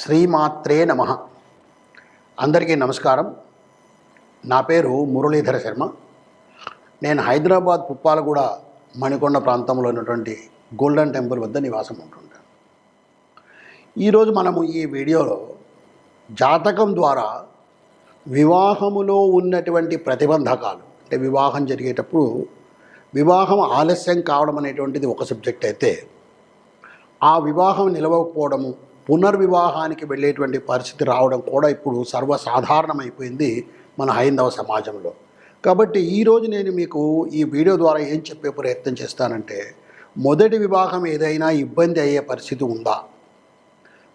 శ్రీమాత్రే నమ. అందరికీ నమస్కారం. నా పేరు మురళీధర శర్మ. నేను హైదరాబాద్ పుప్పాలగూడ మణికొండ ప్రాంతంలో ఉన్నటువంటి గోల్డెన్ టెంపుల్ వద్ద నివాసం ఉంటుంటాను ఈరోజు మనము ఈ వీడియోలో జాతకం ద్వారా వివాహములో ఉన్నటువంటి ప్రతిబంధకాలు అంటే వివాహం జరిగేటప్పుడు వివాహం ఆలస్యం కావడం అనేటువంటిది ఒక సబ్జెక్ట్ అయితే ఆ వివాహం నిలవకపోవడము పునర్వివాహానికి వెళ్ళేటువంటి పరిస్థితి రావడం కూడా ఇప్పుడు సర్వసాధారణమైపోయింది మన హైందవ సమాజంలో. కాబట్టి ఈరోజు నేను మీకు ఈ వీడియో ద్వారా ఏం చెప్పే ప్రయత్నం చేస్తానంటే మొదటి వివాహం ఏదైనా ఇబ్బంది అయ్యే పరిస్థితి ఉందా?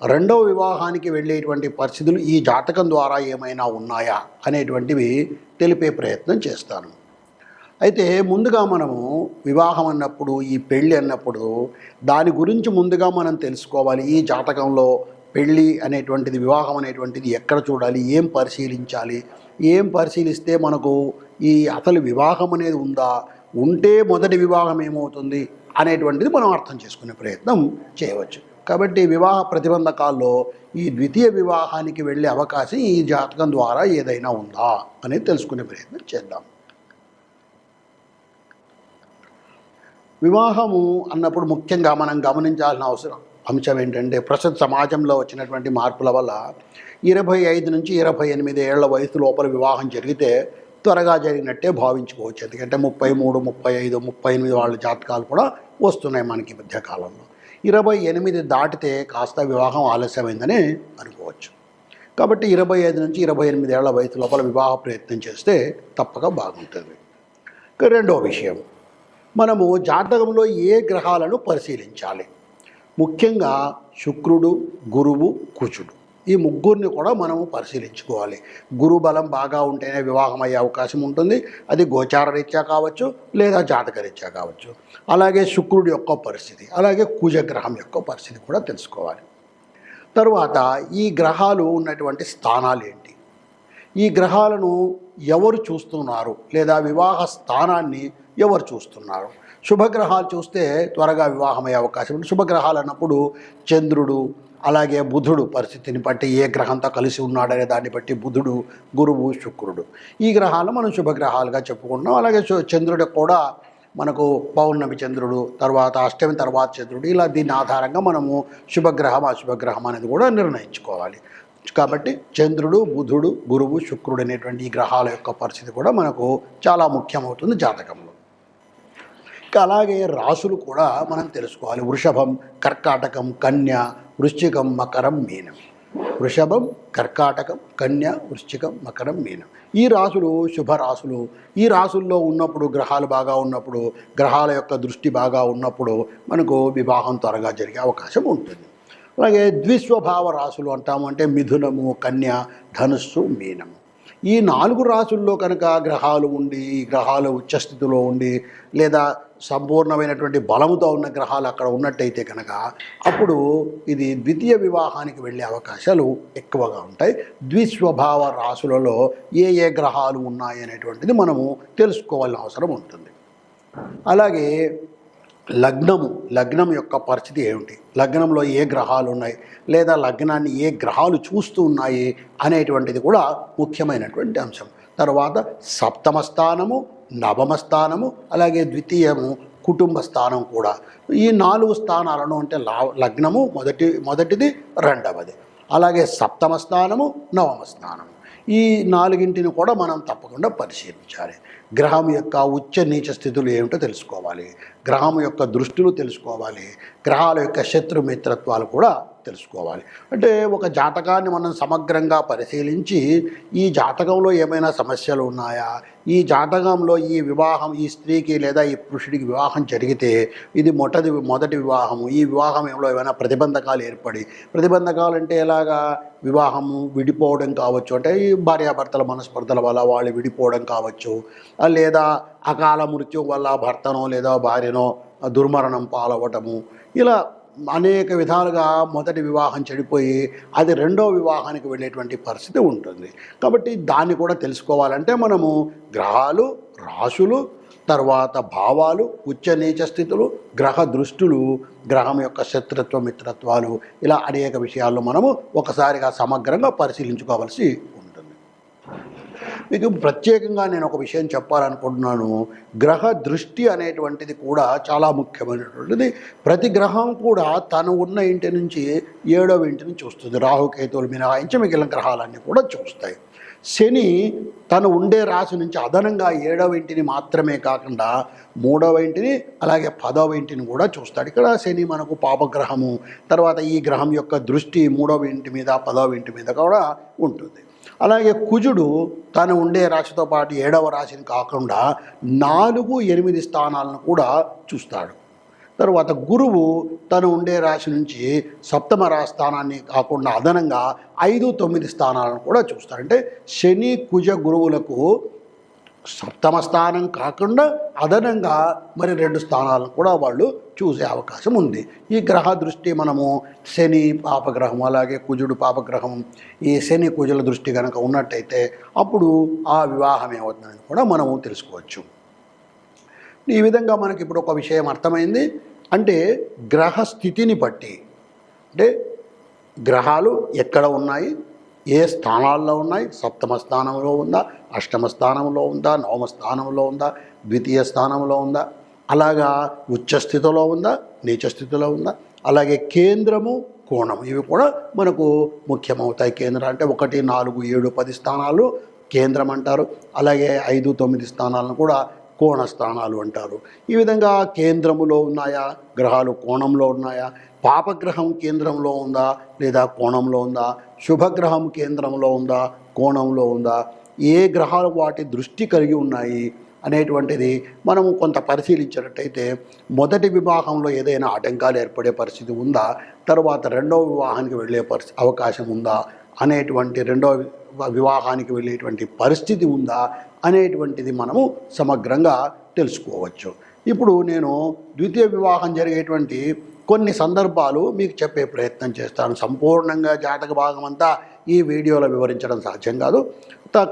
రెండవ వివాహానికి వెళ్ళేటువంటి పరిస్థితులు ఈ జాతకం ద్వారా ఏమైనా ఉన్నాయా? అనేటువంటివి తెలిపే ప్రయత్నం చేస్తాను. అయితే ముందుగా మనము వివాహం అన్నప్పుడు ఈ పెళ్ళి అన్నప్పుడు దాని గురించి ముందుగా మనం తెలుసుకోవాలి. ఈ జాతకంలో పెళ్ళి అనేటువంటిది వివాహం అనేటువంటిది ఎక్కడ చూడాలి? ఏం పరిశీలించాలి? ఏం పరిశీలిస్తే మనకు ఈ అసలు వివాహం అనేది ఉందా? ఉంటే మొదటి వివాహం ఏమవుతుంది? అనేటువంటిది మనం అర్థం చేసుకునే ప్రయత్నం చేయవచ్చు. కాబట్టి వివాహ ప్రతిబంధకాల్లో ఈ ద్వితీయ వివాహానికి వెళ్ళే అవకాశం ఈ జాతకం ద్వారా ఏదైనా ఉందా అనేది తెలుసుకునే ప్రయత్నం చేద్దాం. వివాహము అన్నప్పుడు ముఖ్యంగా మనం గమనించాల్సిన అవసరం. అంశం ఏంటంటే ప్రస్తుత సమాజంలో వచ్చినటువంటి మార్పుల వల్ల ఇరవై ఐదు నుంచి ఇరవై ఎనిమిది ఏళ్ళ వయసు లోపల వివాహం జరిగితే త్వరగా జరిగినట్టే భావించుకోవచ్చు. ఎందుకంటే ముప్పై మూడు ముప్పై ఐదు ముప్పై ఎనిమిది వాళ్ళ జాతకాలు కూడా వస్తున్నాయి మనకి ఈ మధ్యకాలంలో ఇరవై ఎనిమిది దాటితే కాస్త వివాహం ఆలస్యమైందని అనుకోవచ్చు. కాబట్టి ఇరవై ఐదు నుంచి ఇరవై ఎనిమిది ఏళ్ళ వయసు లోపల వివాహ ప్రయత్నం చేస్తే తప్పక బాగుంటుంది. రెండో విషయం. మనము జాతకంలో ఏ గ్రహాలను పరిశీలించాలి? ముఖ్యంగా శుక్రుడు గురువు కుజుడు. ఈ ముగ్గురిని కూడా మనము పరిశీలించుకోవాలి. గురు బలం బాగా ఉంటేనే వివాహం అయ్యే అవకాశం ఉంటుంది. అది గోచార రీత్యా కావచ్చు లేదా జాతక రీత్యా కావచ్చు. అలాగే శుక్రుడి యొక్క పరిస్థితి అలాగే కుజగ్రహం యొక్క పరిస్థితి కూడా తెలుసుకోవాలి. తరువాత ఈ గ్రహాలు ఉన్నటువంటి స్థానాలు ఏంటి? ఈ గ్రహాలను ఎవరు చూస్తున్నారు? లేదా వివాహ స్థానాన్ని ఎవరు చూస్తున్నారు? శుభగ్రహాలు చూస్తే త్వరగా వివాహమయ్యే అవకాశం ఉంది. శుభగ్రహాలు అన్నప్పుడు చంద్రుడు అలాగే బుధుడు పరిస్థితిని బట్టి ఏ గ్రహంతో కలిసి ఉన్నాడనే దాన్ని బట్టి బుధుడు గురువు శుక్రుడు. ఈ గ్రహాలు మనం శుభగ్రహాలుగా చెప్పుకుంటున్నాం. అలాగే చంద్రుడు కూడా మనకు పౌర్ణమి చంద్రుడు తర్వాత అష్టమి తర్వాత చంద్రుడు ఇలా దీని ఆధారంగా మనము శుభగ్రహం అశుభగ్రహం అనేది కూడా నిర్ణయించుకోవాలి. కాబట్టి చంద్రుడు బుధుడు గురువు శుక్రుడు అనేటువంటి ఈ గ్రహాల యొక్క పరిస్థితి కూడా మనకు చాలా ముఖ్యమవుతుంది జాతకంలో. అలాగే రాసులు కూడా మనం తెలుసుకోవాలి. వృషభం కర్కాటకం కన్య వృశ్చికం మకరం మీనం. వృషభం కర్కాటకం కన్య వృశ్చికం మకరం మీనం. ఈ రాసులు శుభ రాసులు. ఈ రాసుల్లో ఉన్నప్పుడు గ్రహాలు బాగా ఉన్నప్పుడు గ్రహాల యొక్క దృష్టి బాగా ఉన్నప్పుడు మనకు వివాహం త్వరగా జరిగే అవకాశం ఉంటుంది. అలాగే ద్విస్వభావ రాసులు అంటాము అంటే మిథునము కన్య ధనుస్సు మీనము ఈ నాలుగు రాసుల్లో కనుక గ్రహాలు ఉండి ఈ గ్రహాలు ఉచ్చస్థితిలో ఉండి లేదా సంపూర్ణమైనటువంటి బలముతో ఉన్న గ్రహాలు అక్కడ ఉన్నట్టయితే కనుక అప్పుడు ఇది ద్వితీయ వివాహానికి వెళ్ళే అవకాశాలు ఎక్కువగా ఉంటాయి. ద్విస్వభావ రాసులలో ఏ ఏ గ్రహాలు ఉన్నాయి అనేటువంటిది మనము తెలుసుకోవాల్సిన అవసరం ఉంటుంది. అలాగే లగ్నము లగ్నం యొక్క పరిస్థితి ఏమిటి? లగ్నంలో ఏ గ్రహాలు ఉన్నాయి? లేదా లగ్నాన్ని ఏ గ్రహాలు చూస్తూ ఉన్నాయి? అనేటువంటిది కూడా ముఖ్యమైనటువంటి అంశం. తర్వాత సప్తమ స్థానము నవమ స్థానము అలాగే ద్వితీయము కుటుంబ స్థానం కూడా. ఈ నాలుగు స్థానాలను అంటే లా లగ్నము మొదటి మొదటిది రెండవది. అలాగే సప్తమ స్థానము నవమ స్థానము. ఈ నాలుగింటిని కూడా మనం తప్పకుండా పరిశీలించాలి. గ్రహం యొక్క ఉచ్చ నీచ స్థితులు ఏమిటో తెలుసుకోవాలి. గ్రహం యొక్క దృష్టిలు తెలుసుకోవాలి. గ్రహాల యొక్క శత్రు మిత్రత్వాలు కూడా తెలుసుకోవాలి. అంటే ఒక జాతకాన్ని మనం సమగ్రంగా పరిశీలించి ఈ జాతకంలో ఏమైనా సమస్యలు ఉన్నాయా? ఈ జాతకంలో ఈ వివాహం ఈ స్త్రీకి లేదా ఈ పురుషుడికి వివాహం జరిగితే ఇది మొదటి మొదటి వివాహము. ఈ వివాహంలో ఏమైనా ప్రతిబంధకాలు ఏర్పడి ప్రతిబంధకాలు అంటే ఎలాగా? వివాహము విడిపోవడం కావచ్చు. అంటే ఈ భార్యాభర్తల మనస్పర్ధల వల్ల వాళ్ళు విడిపోవడం కావచ్చు. లేదా అకాల మృత్యు వల్ల భర్తనో లేదా భార్యనో దుర్మరణం పాలవటము ఇలా అనేక విధాలుగా మొదటి వివాహం చెడిపోయి అది రెండో వివాహానికి వెళ్ళేటువంటి పరిస్థితి ఉంటుంది. కాబట్టి దాన్ని కూడా తెలుసుకోవాలంటే మనము గ్రహాలు రాశులు తర్వాత భావాలు ఉచ్చ నీచ స్థితులు గ్రహ దృష్టులు గ్రహం యొక్క శత్రుత్వ మిత్రత్వాలు ఇలా అనేక విషయాల్లో మనము ఒకసారిగా సమగ్రంగా పరిశీలించుకోవాల్సి మీకు ప్రత్యేకంగా నేను ఒక విషయం చెప్పాలనుకుంటున్నాను. గ్రహ దృష్టి అనేటువంటిది కూడా చాలా ముఖ్యమైనటువంటిది. ప్రతి గ్రహం కూడా తను ఉన్న ఇంటి నుంచి ఏడవ ఇంటిని చూస్తుంది. రాహుకేతువులు మినహాయించి మిగిలిన గ్రహాలన్నీ కూడా చూస్తాయి. శని తను ఉండే రాశి నుంచి అదనంగా ఏడవ ఇంటిని మాత్రమే కాకుండా మూడవ ఇంటిని అలాగే పదవ ఇంటిని కూడా చూస్తాడు. ఇక్కడ శని మనకు పాపగ్రహము తర్వాత ఈ గ్రహం యొక్క దృష్టి మూడవ ఇంటి మీద పదవ ఇంటి మీద కూడా ఉంటుంది. అలాగే కుజుడు తను ఉండే రాశితో పాటు ఏడవ రాశిని కాకుండా నాలుగు ఎనిమిది స్థానాలను కూడా చూస్తాడు. తర్వాత గురువు తను ఉండే రాశి నుంచి సప్తమ రా స్థానాన్ని కాకుండా అదనంగా ఐదు తొమ్మిది స్థానాలను కూడా చూస్తాడు. అంటే శని కుజ గురువులకు సప్తమ స్థానం కాకుండా అదనంగా మరి రెండు స్థానాలను కూడా వాళ్ళు చూసే అవకాశం ఉంది. ఈ గ్రహ దృష్టి మనము శని పాపగ్రహం అలాగే కుజుడు పాపగ్రహం ఈ శని కుజుల దృష్టి కనుక ఉన్నట్టయితే అప్పుడు ఆ వివాహం ఏమవుతుందని కూడా మనము తెలుసుకోవచ్చు. ఈ విధంగా మనకి ఇప్పుడు ఒక విషయం అర్థమైంది. అంటే గ్రహ స్థితిని బట్టి అంటే గ్రహాలు ఎక్కడ ఉన్నాయి? ఏ స్థానాల్లో ఉన్నాయి? సప్తమ స్థానంలో ఉందా? అష్టమ స్థానంలో ఉందా? నవమ స్థానంలో ఉందా? ద్వితీయ స్థానంలో ఉందా? అలాగా ఉచ్చస్థితిలో ఉందా? నీచస్థితిలో ఉందా? అలాగే కేంద్రము కోణం ఇవి కూడా మనకు ముఖ్యమవుతాయి. కేంద్రం అంటే ఒకటి నాలుగు ఏడు పది స్థానాలు కేంద్రం అంటారు. అలాగే ఐదు తొమ్మిది స్థానాలను కూడా కోణ స్థానాలు అంటారు. ఈ విధంగా కేంద్రములో ఉన్నాయా? గ్రహాలు కోణంలో ఉన్నాయా? పాపగ్రహం కేంద్రంలో ఉందా లేదా కోణంలో ఉందా? శుభగ్రహం కేంద్రంలో ఉందా? కోణంలో ఉందా? ఏ గ్రహాలు వాటి దృష్టి కలిగి ఉన్నాయి అనేటువంటిది మనము కొంత పరిశీలించినట్టయితే మొదటి వివాహంలో ఏదైనా ఆటంకాలు ఏర్పడే పరిస్థితి ఉందా? తర్వాత రెండవ వివాహానికి వెళ్ళే పరిస్థితి అవకాశం ఉందా? అనేటువంటి రెండవ వివాహానికి వెళ్ళేటువంటి పరిస్థితి ఉందా? అనేటువంటిది మనము సమగ్రంగా తెలుసుకోవచ్చు. ఇప్పుడు నేను ద్వితీయ వివాహం జరిగేటువంటి కొన్ని సందర్భాలు మీకు చెప్పే ప్రయత్నం చేస్తాను. సంపూర్ణంగా జాతక భాగం అంతా ఈ వీడియోలో వివరించడం సాధ్యం కాదు.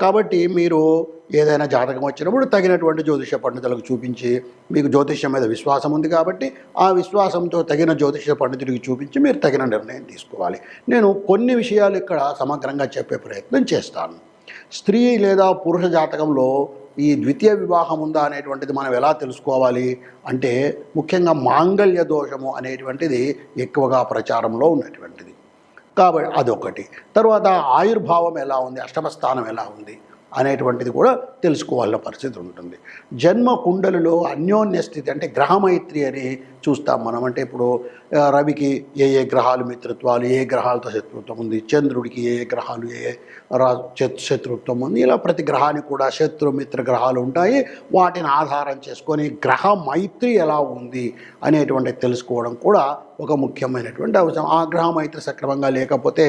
కాబట్టి మీరు ఏదైనా జాతకం వచ్చినప్పుడు తగినటువంటి జ్యోతిష పండితులకు చూపించి మీకు జ్యోతిష్యం మీద విశ్వాసం ఉంది కాబట్టి ఆ విశ్వాసంతో తగిన జ్యోతిష పండితుడికి చూపించి మీరు తగిన నిర్ణయం తీసుకోవాలి. నేను కొన్ని విషయాలు ఇక్కడ సమగ్రంగా చెప్పే ప్రయత్నం చేస్తాను. స్త్రీ లేదా పురుష జాతకంలో ఈ ద్వితీయ వివాహం ఉందా అనేటువంటిది మనం ఎలా తెలుసుకోవాలి అంటే ముఖ్యంగా మాంగళ్య దోషము అనేటువంటిది ఎక్కువగా ప్రచారంలో ఉన్నటువంటిది. కాబట్టి అదొకటి. తర్వాత ఆయుర్భావం ఎలా ఉంది అష్టమ స్థానం ఎలా ఉంది అనేటువంటిది కూడా తెలుసుకోవాల్సిన పరిస్థితి ఉంటుంది. జన్మ కుండలిలో అన్యోన్య స్థితి అంటే గ్రహమైత్రి అని చూస్తాం మనం. అంటే ఇప్పుడు రవికి ఏ ఏ గ్రహాలు మిత్రత్వాలు ఏ గ్రహాలతో శత్రుత్వం ఉంది చంద్రుడికి ఏ ఏ గ్రహాలు ఏ రా శత్రుత్వం ఉంది ఇలా ప్రతి గ్రహానికి కూడా శత్రు మిత్ర గ్రహాలు ఉంటాయి. వాటిని ఆధారం చేసుకొని గ్రహ మైత్రి ఎలా ఉంది అనేటువంటి తెలుసుకోవడం కూడా ఒక ముఖ్యమైనటువంటి అవసరం ఆ గ్రహ మైత్రి సక్రమంగా లేకపోతే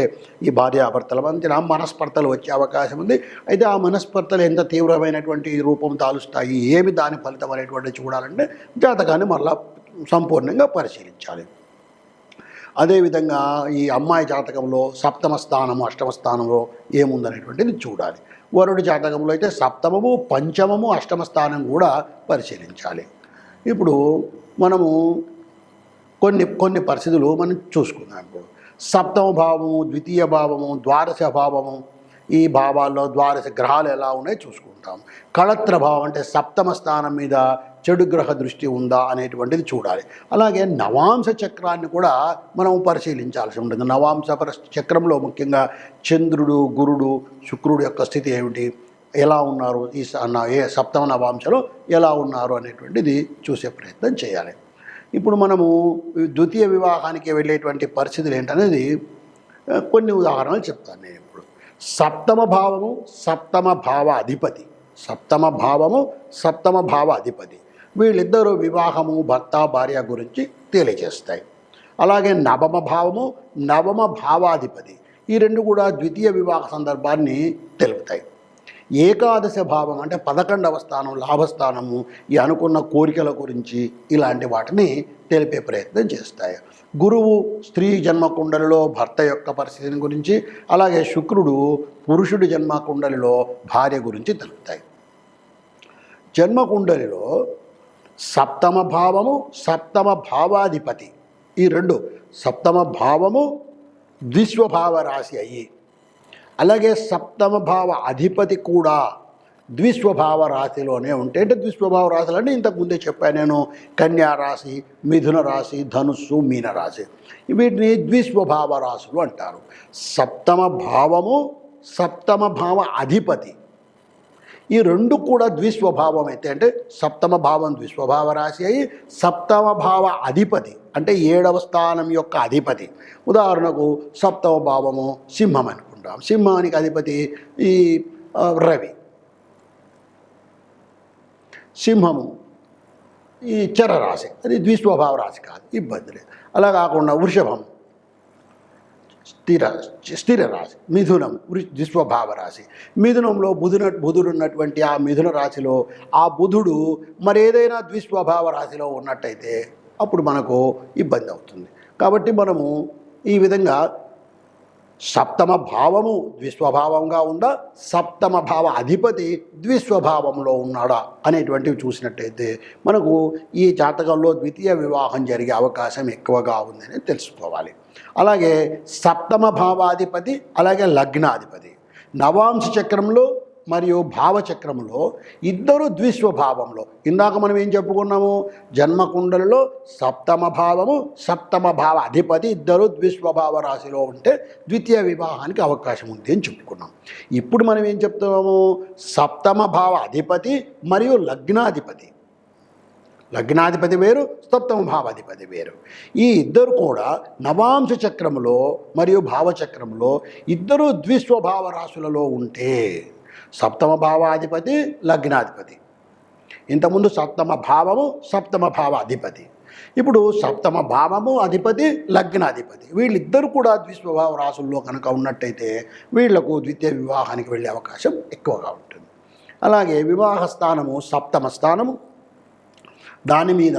ఈ భార్యాభర్తల మధ్యన మనస్పర్ధలు వచ్చే అవకాశం ఉంది. అయితే ఆ మనస్పర్ధలు ఎంత తీవ్రమైనటువంటి రూపం తాలుస్తాయి ఏమి దాని ఫలితం అనేటువంటి చూడాలంటే జాతకాన్ని మళ్ళీ సంపూర్ణంగా పరిశీలించాలి. అదేవిధంగా ఈ అమ్మాయి జాతకంలో సప్తమ స్థానము అష్టమ స్థానంలో ఏముందనేటువంటిది చూడాలి. వరుడి జాతకంలో అయితే సప్తమము పంచమము అష్టమ స్థానం కూడా పరిశీలించాలి. ఇప్పుడు మనము కొన్ని కొన్ని పరిస్థితులు మనం చూసుకుందాం ఇప్పుడు. సప్తమ భావము ద్వితీయ భావము ద్వాదశ భావము ఈ భావాల్లో ద్వాదశ గ్రహాలు ఎలా ఉన్నాయో చూసుకుంటాం. కళత్ర భావం అంటే సప్తమ స్థానం మీద చెడు గ్రహ దృష్టి ఉందా అనేటువంటిది చూడాలి. అలాగే నవాంశ చక్రాన్ని కూడా మనం పరిశీలించాల్సి ఉంటుంది. నవాంశ చక్రంలో ముఖ్యంగా చంద్రుడు గురుడు శుక్రుడు యొక్క స్థితి ఏమిటి? ఎలా ఉన్నారు? ఈ ఏ సప్తమ నవాంశలో ఎలా ఉన్నారు అనేటువంటిది చూసే ప్రయత్నం చేయాలి. ఇప్పుడు మనము ద్వితీయ వివాహానికి వెళ్ళేటువంటి పరిస్థితులు ఏంటనేది కొన్ని ఉదాహరణలు చెప్తాను నేను ఇప్పుడు. సప్తమ భావము సప్తమ భావ అధిపతి సప్తమ భావము సప్తమ భావ అధిపతి వీళ్ళిద్దరూ వివాహము భర్త భార్య గురించి తెలియజేస్తాయి. అలాగే నవమ భావము నవమ భావాధిపతి. ఈ రెండు కూడా ద్వితీయ వివాహ సందర్భాన్ని తెలుపుతాయి. ఏకాదశ భావం అంటే పదకొండవ స్థానం లాభస్థానము ఈ అనుకున్న కోరికల గురించి ఇలాంటి వాటిని తెలిపే ప్రయత్నం చేస్తాయి. గురువు స్త్రీ జన్మకుండలిలో భర్త యొక్క పరిస్థితిని గురించి అలాగే శుక్రుడు పురుషుడి జన్మకుండలిలో భార్య గురించి తెలుపుతాయి. జన్మకుండలిలో సప్తమ భావము సప్తమ భావాధిపతి. ఈ రెండు సప్తమ భావము ద్విస్వభావ రాశి అయ్యి. అలాగే సప్తమ భావ అధిపతి కూడా ద్విస్వభావ రాశిలోనే ఉంటే అంటే ద్విస్వభావ రాశులు అంటే ఇంతకు ముందే చెప్పాను నేను. కన్యా రాశి మిథున రాశి ధనుస్సు మీన రాశి. వీటిని ద్విస్వభావ రాశులు అంటారు. సప్తమ భావము సప్తమ భావ అధిపతి. ఈ రెండు కూడా ద్విస్వభావం అయితే అంటే సప్తమ భావం ద్విస్వభావ రాశి అయి సప్తమ భావ అధిపతి అంటే ఏడవ స్థానం యొక్క అధిపతి. ఉదాహరణకు సప్తమ భావము సింహం అనుకుంటాం. సింహానికి అధిపతి ఈ రవి. సింహము ఈ చర రాశి. అది ద్విస్వభావ రాశి కాదు ఇబ్బంది లేదు. అలా కాకుండా వృషభం. స్థిర స్థిర రాశి మిథునం వృ- ద్విస్వభావ రాశి. మిథునంలో బుధున బుధుడు ఉన్నటువంటి ఆ మిథున రాశిలో ఆ బుధుడు మరేదైనా ద్విస్వభావ రాశిలో ఉన్నట్టయితే అప్పుడు మనకు ఇబ్బంది అవుతుంది. కాబట్టి మనము ఈ విధంగా సప్తమ భావము ద్విస్వభావంగా ఉందా సప్తమ భావ అధిపతి ద్విస్వభావంలో ఉన్నాడా అనేటువంటివి చూసినట్టయితే మనకు ఈ జాతకంలో ద్వితీయ వివాహం జరిగే అవకాశం ఎక్కువగా ఉందని తెలుసుకోవాలి. అలాగే సప్తమ భావాధిపతి అలాగే లగ్నాధిపతి. నవాంశ చక్రంలో మరియు భావచక్రములో ఇద్దరు ద్విస్వభావంలో ఇందాక మనం ఏం చెప్పుకున్నాము? జన్మకుండలలో సప్తమ భావము సప్తమ భావ అధిపతి ఇద్దరు ద్విస్వభావ రాశిలో ఉంటే ద్వితీయ వివాహానికి అవకాశం ఉంది అని చెప్పుకున్నాం. ఇప్పుడు మనం ఏం చెప్తున్నాము? సప్తమ భావ అధిపతి మరియు లగ్నాధిపతి. లగ్నాధిపతి వేరు సప్తమ భావాధిపతి వేరు. ఈ ఇద్దరు కూడా నవాంశ చక్రములో మరియు భావచక్రములో ఇద్దరు ద్విస్వభావ రాశులలో ఉంటే సప్తమ భావాధిపతి లగ్నాధిపతి. ఇంతకుముందు సప్తమ భావము సప్తమ భావ అధిపతి ఇప్పుడు సప్తమ భావము అధిపతి లగ్నాధిపతి. వీళ్ళిద్దరు కూడా ద్విస్వభావ రాసుల్లో కనుక ఉన్నట్టయితే వీళ్ళకు ద్వితీయ వివాహానికి వెళ్ళే అవకాశం ఎక్కువగా ఉంటుంది. అలాగే వివాహ స్థానము సప్తమ స్థానము. దాని మీద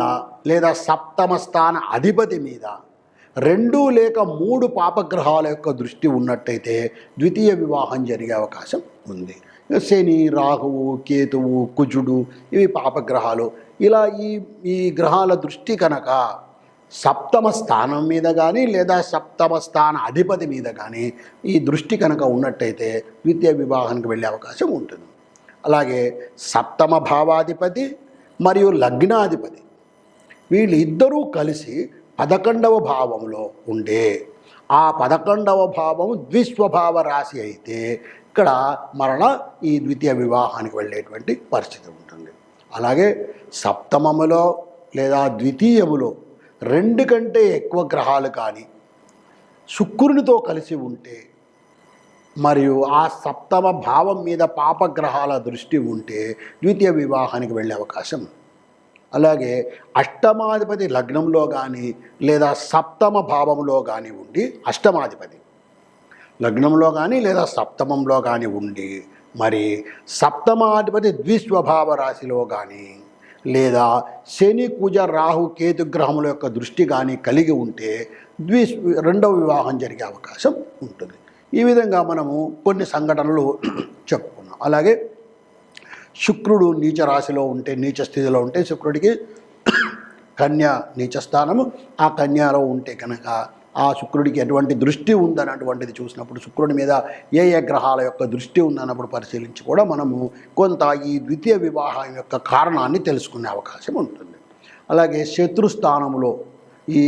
లేదా సప్తమ స్థాన అధిపతి మీద రెండు లేక మూడు పాపగ్రహాల యొక్క దృష్టి ఉన్నట్టయితే ద్వితీయ వివాహం జరిగే అవకాశం ఉంది. శని రాహువు కేతువు కుజుడు ఇవి పాపగ్రహాలు. ఇలా ఈ ఈ గ్రహాల దృష్టి కనుక సప్తమ స్థానం మీద కానీ లేదా సప్తమ స్థాన అధిపతి మీద కానీ ఈ దృష్టి కనుక ఉన్నట్టయితే ద్వితీయ వివాహానికి వెళ్ళే అవకాశం ఉంటుంది. అలాగే సప్తమ భావాధిపతి మరియు లగ్నాధిపతి వీళ్ళిద్దరూ కలిసి పదకొండవ భావంలో ఉండే ఆ పదకొండవ భావం ద్విస్వభావ రాశి అయితే ఇక్కడ మరణ ఈ ద్వితీయ వివాహానికి వెళ్ళేటువంటి పరిస్థితి ఉంటుంది అలాగే సప్తమములో లేదా ద్వితీయములో రెండు కంటే ఎక్కువ గ్రహాలు కానీ శుక్రునితో కలిసి ఉంటే మరియు ఆ సప్తమ భావం మీద పాపగ్రహాల దృష్టి ఉంటే ద్వితీయ వివాహానికి వెళ్ళే అవకాశం ఉంది. అలాగే అష్టమాధిపతి లగ్నంలో కానీ లేదా సప్తమ భావంలో కానీ ఉండి అష్టమాధిపతి. లగ్నంలో కానీ లేదా సప్తమంలో కానీ ఉండి మరి సప్తమాధిపతి ద్విస్వభావ రాశిలో కానీ లేదా శని కుజ రాహు కేతు గ్రహముల యొక్క దృష్టి కానీ కలిగి ఉంటే ద్వి రెండవ వివాహం జరిగే అవకాశం ఉంటుంది. ఈ విధంగా మనము కొన్ని సంఘటనలు చెప్పుకున్నాం. అలాగే శుక్రుడు నీచ రాశిలో ఉంటే నీచ స్థితిలో ఉంటే శుక్రుడికి కన్య నీచ స్థానము. ఆ కన్యాలో ఉంటే కనుక ఆ శుక్రుడికి ఎటువంటి దృష్టి ఉందన్నటువంటిది చూసినప్పుడు శుక్రుడి మీద ఏ ఏ గ్రహాల యొక్క దృష్టి ఉందన్నప్పుడు పరిశీలించి కూడా మనము కొంత ఈ ద్వితీయ వివాహం యొక్క కారణాన్ని తెలుసుకునే అవకాశం ఉంటుంది. అలాగే శత్రుస్థానంలో ఈ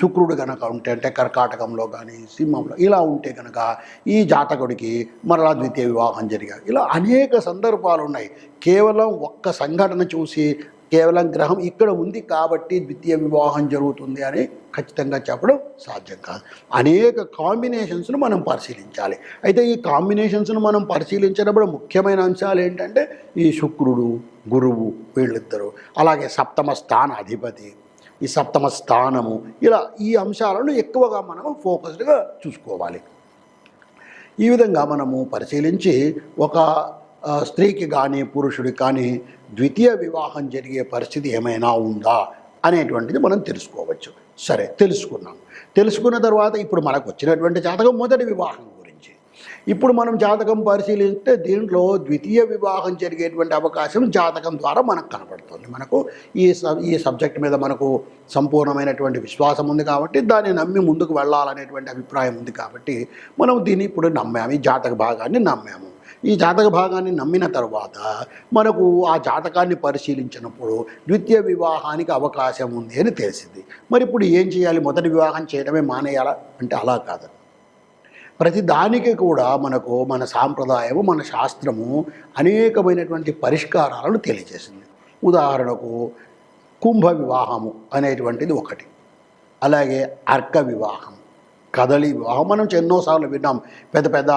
శుక్రుడు కనుక ఉంటే అంటే కర్కాటకంలో కానీ సింహంలో ఇలా ఉంటే కనుక ఈ జాతకుడికి మరలా ద్వితీయ వివాహం జరిగా ఇలా అనేక సందర్భాలు ఉన్నాయి. కేవలం ఒక్క సంఘటన చూసి కేవలం గ్రహం ఇక్కడ ఉంది కాబట్టి ద్వితీయ వివాహం జరుగుతుంది అని ఖచ్చితంగా చెప్పడం సాధ్యం కాదు. అనేక కాంబినేషన్స్ను మనం పరిశీలించాలి. అయితే ఈ కాంబినేషన్స్ను మనం పరిశీలించినప్పుడు ముఖ్యమైన అంశాలు ఏంటంటే ఈ శుక్రుడు గురువు వీళ్ళిద్దరూ. అలాగే సప్తమ స్థాన అధిపతి ఈ సప్తమ స్థానము. ఇలా ఈ అంశాలను ఎక్కువగా మనము ఫోకస్డ్గా చూసుకోవాలి. ఈ విధంగా మనము పరిశీలించి ఒక స్త్రీకి కానీ పురుషుడికి కానీ ద్వితీయ వివాహం జరిగే పరిస్థితి ఏమైనా ఉందా అనేటువంటిది మనం తెలుసుకోవచ్చు. సరే తెలుసుకున్నాం. తెలుసుకున్న తర్వాత ఇప్పుడు మనకు వచ్చినటువంటి జాతకం మొదటి వివాహం. ఇప్పుడు మనం జాతకం పరిశీలిస్తే దీంట్లో ద్వితీయ వివాహం జరిగేటువంటి అవకాశం జాతకం ద్వారా మనకు కనపడుతుంది మనకు ఈ సబ్ ఈ సబ్జెక్ట్ మీద మనకు సంపూర్ణమైనటువంటి విశ్వాసం ఉంది కాబట్టి దాన్ని నమ్మి ముందుకు వెళ్ళాలనేటువంటి అభిప్రాయం ఉంది కాబట్టి మనం దీన్ని ఇప్పుడు నమ్మాము ఈ జాతక భాగాన్ని నమ్మాము. ఈ జాతక భాగాన్ని నమ్మిన తర్వాత మనకు ఆ జాతకాన్ని పరిశీలించినప్పుడు ద్వితీయ వివాహానికి అవకాశం ఉంది అని తెలిసింది. మరి ఇప్పుడు ఏం చేయాలి? మొదటి వివాహం చేయడమే మానేయాలా? అంటే అలా కాదు. ప్రతి దానికి కూడా మనకు మన సాంప్రదాయము మన శాస్త్రము అనేకమైనటువంటి పరిష్కారాలను తెలియజేసింది. ఉదాహరణకు కుంభ వివాహము అనేటువంటిది ఒకటి. అలాగే అర్క వివాహం కదలి వివాహం. మనం ఎన్నోసార్లు విన్నాం. పెద్ద పెద్ద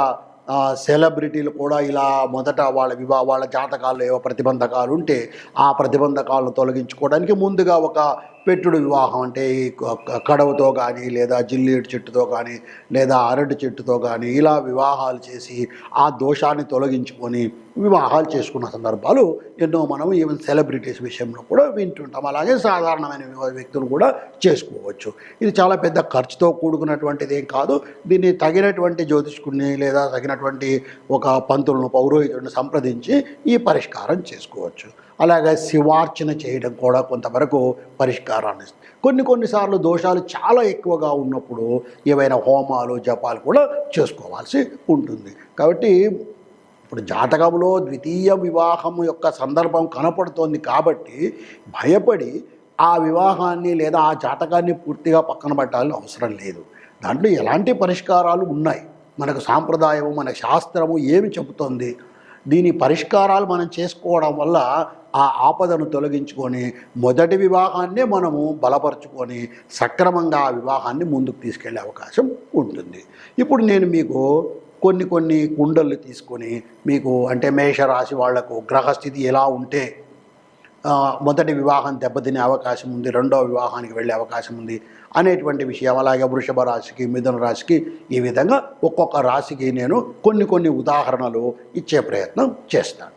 సెలబ్రిటీలు కూడా ఇలా మొదట వాళ్ళ వివాహ వాళ్ళ జాతకాల్లో ఏవో ప్రతిబంధకాలు ఉంటే ఆ ప్రతిబంధకాలను తొలగించుకోవడానికి ముందుగా ఒక పెట్టుడు వివాహం అంటే ఈ క- కడవతో కానీ లేదా జిల్లేడు చెట్టుతో కానీ లేదా అరటి చెట్టుతో కానీ ఇలా వివాహాలు చేసి ఆ దోషాన్ని తొలగించుకొని వివాహాలు చేసుకున్న సందర్భాలు ఎన్నో మనం ఈవెన్ సెలబ్రిటీస్ విషయంలో కూడా వింటుంటాం. అలాగే సాధారణమైన వ్యక్తులు కూడా చేసుకోవచ్చు. ఇది చాలా పెద్ద ఖర్చుతో కూడుకున్నటువంటిది ఏం కాదు. దీన్ని తగినటువంటి జ్యోతిష్కుడిని లేదా తగినటువంటి ఒక పంతులను పౌరోహితుడిని సంప్రదించి ఈ పరిష్కారం చేసుకోవచ్చు. అలాగే శివార్చన చేయడం కూడా కొంతవరకు పరిష్కారాన్ని ఇస్తుంది. కొన్ని కొన్నిసార్లు దోషాలు చాలా ఎక్కువగా ఉన్నప్పుడు ఏవైనా హోమాలు జపాలు కూడా చేసుకోవాల్సి ఉంటుంది. కాబట్టి ఇప్పుడు జాతకంలో ద్వితీయ వివాహం యొక్క సందర్భం కనపడుతోంది కాబట్టి భయపడి ఆ వివాహాన్ని లేదా ఆ జాతకాన్ని పూర్తిగా పక్కన పెట్టాలని అవసరం లేదు. దాంట్లో ఎలాంటి పరిష్కారాలు ఉన్నాయి? మనకు సాంప్రదాయము మన శాస్త్రము ఏమి చెబుతోంది? దీని పరిష్కారాలు మనం చేసుకోవడం వల్ల ఆ ఆపదను తొలగించుకొని మొదటి వివాహాన్నే మనము బలపరుచుకొని సక్రమంగా ఆ వివాహాన్ని ముందుకు తీసుకెళ్ళే అవకాశం ఉంటుంది. ఇప్పుడు నేను మీకు కొన్ని కొన్ని కుండలు తీసుకొని మీకు అంటే మేషరాశి వాళ్ళకు గ్రహస్థితి ఎలా ఉంటే మొదటి వివాహం దెబ్బతినే అవకాశం ఉంది రెండవ వివాహానికి వెళ్ళే అవకాశం ఉంది అనేటువంటి విషయం. అలాగే వృషభ రాశికి మిథున రాశికి ఈ విధంగా ఒక్కొక్క రాశికి నేను కొన్ని కొన్ని ఉదాహరణలు ఇచ్చే ప్రయత్నం చేస్తాను.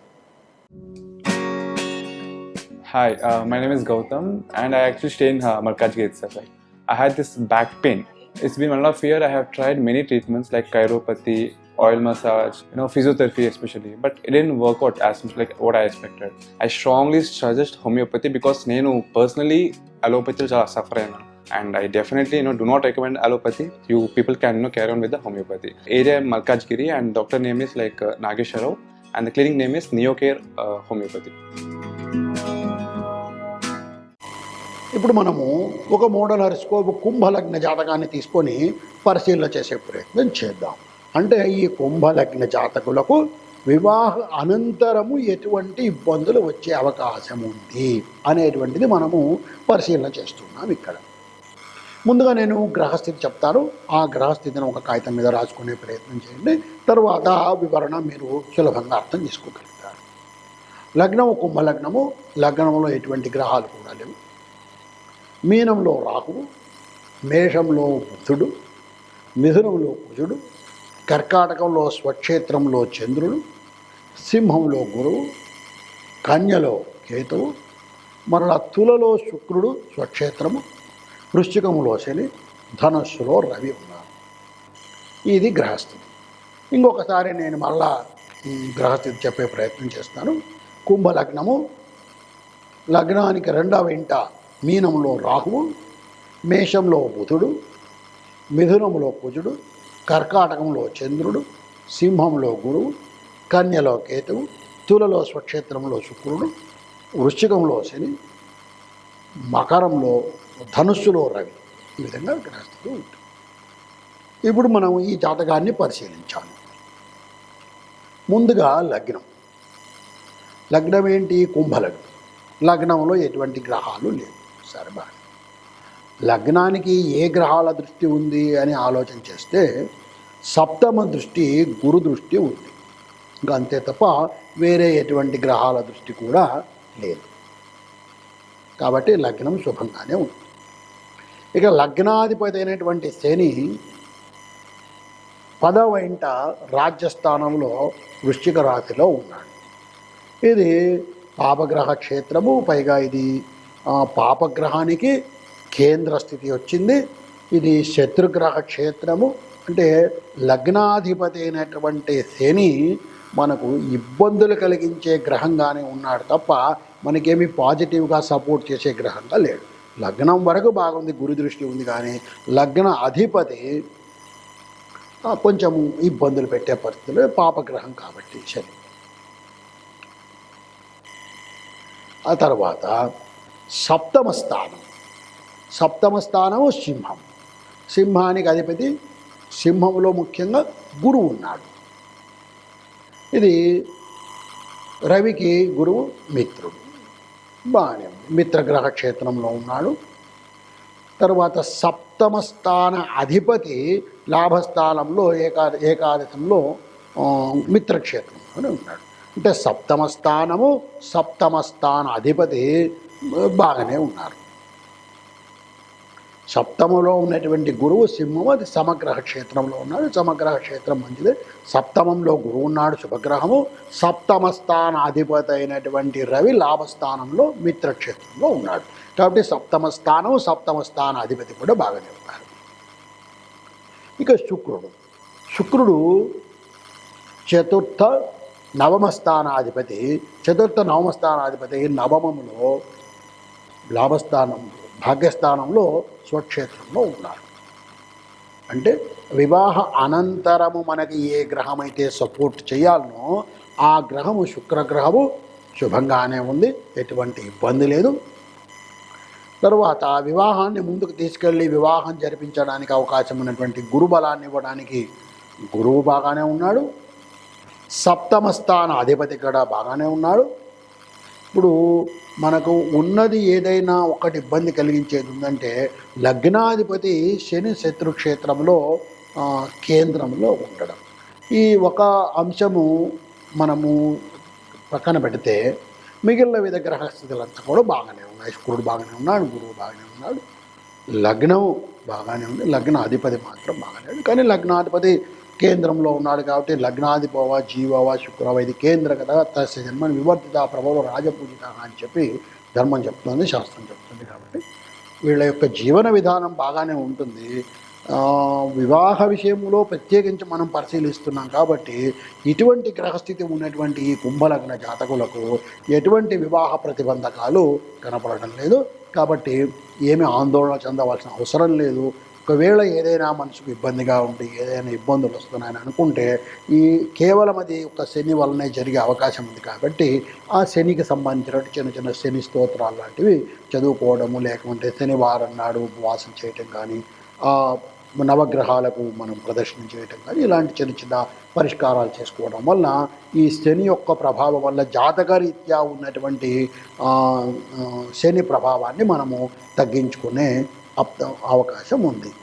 Hi my name is Gautam and I actual stay in Markaz gate sir I had this back pain it's been one of year I have tried many treatments like chiropathy oil massage you know, physiotherapy especially. But it didn't work out as much like what I expected. I strongly suggest నేను personally అలోపతిలో చాలా suffer అయినా and I definitely you know do not recommend allopathy you people can you know carry on with the homeopathy area Malkajgiri and doctor name is like Nageswararao and the clinic name is Neocare homeopathy ఇప్పుడు మనము ఒక model హరిస్కోప్ కుంభలగ్న జాతకాన్ని తీసుకొని పరిశీలన చేసే ప్రయత్నం చేద్దాం అంటే ఈ కుంభలగ్న జాతకులకు వివాహ అనంతరము ఎటువంటి ఇబ్బందులు వచ్చే అవకాశం ఉంది అనేటువంటిది మనము పరిశీలన చేస్తున్నాం ఇక్కడ. ముందుగా నేను గ్రహస్థితి చెప్తాను. ఆ గ్రహస్థితిని ఒక కాగితం మీద రాసుకునే ప్రయత్నం చేయండి. తర్వాత ఆ వివరణ మీరు సులభంగా అర్థం చేసుకోగలుగుతారు. లగ్నము కుంభలగ్నము లగ్నంలో ఎటువంటి గ్రహాలు కూడా లేవు. మీనంలో రాహువు మేషంలో బుద్ధుడు మిథునంలో కుజుడు కర్కాటకంలో స్వక్షేత్రంలో చంద్రుడు సింహంలో గురువు కన్యలో కేతువు మరల తులలో శుక్రుడు స్వక్షేత్రము వృశ్చికములో శని ధనస్సులో రవి ఉన్నారు ఇది గ్రహస్థితి. ఇంకొకసారి నేను మళ్ళా గ్రహస్థితి చెప్పే ప్రయత్నం చేస్తాను. కుంభలగ్నము లగ్నానికి రెండవ ఇంట మీనంలో రాహువు మేషంలో బుధుడు మిథునంలో కుజుడు కర్కాటకంలో చంద్రుడు సింహంలో గురువు కన్యలో కేతువు తులలో స్వక్షేత్రంలో శుక్రుడు వృశ్చికంలో శని మకరంలో ధనుస్సులో రవి. ఈ విధంగా గ్రహస్థితి ఉంటుంది. ఇప్పుడు మనం ఈ జాతకాన్ని పరిశీలించాలి. ముందుగా లగ్నం. లగ్నం ఏంటి? కుంభలగ్నం. లగ్నంలో ఎటువంటి గ్రహాలు లేవు. సరే బాగా లగ్నానికి ఏ గ్రహాల దృష్టి ఉంది అని ఆలోచన చేస్తే సప్తమ దృష్టి గురు దృష్టి ఉంది. ఇంకా అంతే తప్ప వేరే ఎటువంటి గ్రహాల దృష్టి కూడా లేదు. కాబట్టి లగ్నం శుభంగానే ఉంది. ఇక లగ్నాధిపతి అయినటువంటి శని పదవ ఇంట రాజ్యస్థానంలో వృశ్చిక రాశిలో ఉన్నాడు. ఇది పాపగ్రహ క్షేత్రము పైగా ఇది పాపగ్రహానికి కేంద్ర స్థితి వచ్చింది. ఇది శత్రుగ్రహ క్షేత్రము అంటే లగ్నాధిపతి అయినటువంటి శని మనకు ఇబ్బందులు కలిగించే గ్రహంగానే ఉన్నాడు తప్ప మనకేమి పాజిటివ్గా సపోర్ట్ చేసే గ్రహంగా లేడు. లగ్నం వరకు బాగుంది గురు దృష్టి ఉంది కానీ లగ్న అధిపతి కొంచెం ఇబ్బందులు పెట్టే పరిస్థితులు పాపగ్రహం కాబట్టి శని. ఆ తర్వాత సప్తమ స్థానం. సప్తమ స్థానము సింహం. సింహానికి అధిపతి సింహంలో ముఖ్యంగా గురువు ఉన్నాడు. ఇది రవికి గురువు మిత్రుడు. బాగానే మిత్రగ్రహ క్షేత్రంలో ఉన్నాడు. తర్వాత సప్తమ స్థాన అధిపతి లాభస్థానంలో ఏకా ఏకాదశంలో మిత్రక్షేత్రంలోనే ఉన్నాడు. అంటే సప్తమ స్థానము సప్తమ స్థాన అధిపతి బాగానే ఉన్నారు. సప్తములో ఉన్నటువంటి గురువు సింహం అది సమగ్రహ క్షేత్రంలో ఉన్నాడు. సమగ్రహ క్షేత్రం మంచిది. సప్తమంలో గురువు ఉన్నాడు శుభగ్రహము. సప్తమ స్థాన అధిపతి అయినటువంటి రవి లాభస్థానంలో మిత్రక్షేత్రంలో ఉన్నాడు. కాబట్టి సప్తమ స్థానం సప్తమ స్థాన అధిపతి కూడా బాగా చెప్తారు ఇక శుక్రుడు. శుక్రుడు చతుర్థ నవమ స్థానాధిపతి. చతుర్థ నవమ స్థానాధిపతి నవమములో లాభస్థానం భాగ్యస్థానంలో స్వక్షేత్రంలో ఉన్నారు. అంటే వివాహ అనంతరము మనకి ఏ గ్రహం అయితే సపోర్ట్ చేయాలనో ఆ గ్రహము శుక్రగ్రహము శుభంగానే ఉంది ఎటువంటి ఇబ్బంది లేదు. తరువాత వివాహాన్ని ముందుకు తీసుకెళ్ళి వివాహం జరిపించడానికి అవకాశం ఉన్నటువంటి గురుబలాన్ని ఇవ్వడానికి గురువు బాగానే ఉన్నాడు. సప్తమ స్థాన అధిపతి కూడా బాగానే ఉన్నాడు. ఇప్పుడు మనకు ఉన్నది ఏదైనా ఒకటి ఇబ్బంది కలిగించేది ఉందంటే లగ్నాధిపతి శని శత్రుక్షేత్రంలో కేంద్రంలో ఉండడం. ఈ ఒక అంశము మనము పక్కన పెడితే మిగిలిన విధ గ్రహస్థితులంతా కూడా బాగానే ఉన్నాయి. శుక్రుడు బాగానే ఉన్నాడు గురువు బాగానే ఉన్నాడు లగ్నం బాగానే ఉంది. లగ్నాధిపతి మాత్రం బాగానే ఉంది. కానీ లగ్నాధిపతి కేంద్రంలో ఉన్నాడు కాబట్టి లగ్నాధిపవ జీవవ శుక్రవ ఇది కేంద్ర కదా తస్య జన్మని వివర్తిత ప్రభవ రాజపూజిత అని చెప్పి ధర్మం చెప్తుంది శాస్త్రం చెప్తుంది కాబట్టి. వీళ్ళ యొక్క జీవన విధానం బాగానే ఉంటుంది. వివాహ విషయంలో ప్రత్యేకించి మనం పరిశీలిస్తున్నాం కాబట్టి ఇటువంటి గ్రహస్థితి ఉన్నటువంటి ఈ కుంభలగ్న జాతకులకు ఎటువంటి వివాహ ప్రతిబంధకాలు కనపడడం లేదు. కాబట్టి ఏమీ ఆందోళన చెందవలసిన అవసరం లేదు. ఒకవేళ ఏదైనా మనసుకు ఇబ్బందిగా ఉండి ఏదైనా ఇబ్బందులు వస్తున్నాయని అనుకుంటే ఈ కేవలం అది ఒక శని వల్లనే జరిగే అవకాశం ఉంది కాబట్టి ఆ శనికి సంబంధించినట్టు చిన్న చిన్న శని స్తోత్రాలు లాంటివి చదువుకోవడము లేకుంటే శనివారం నాడు ఉపవాసం చేయటం కానీ ఆ నవగ్రహాలకు మనం ప్రదర్శన చేయటం కానీ ఇలాంటి చిన్న చిన్న పరిష్కారాలు చేసుకోవడం వల్ల ఈ శని యొక్క ప్రభావం వల్ల జాతకరీత్యా ఉన్నటువంటి శని ప్రభావాన్ని మనము తగ్గించుకునే అవకాశం ఉంది.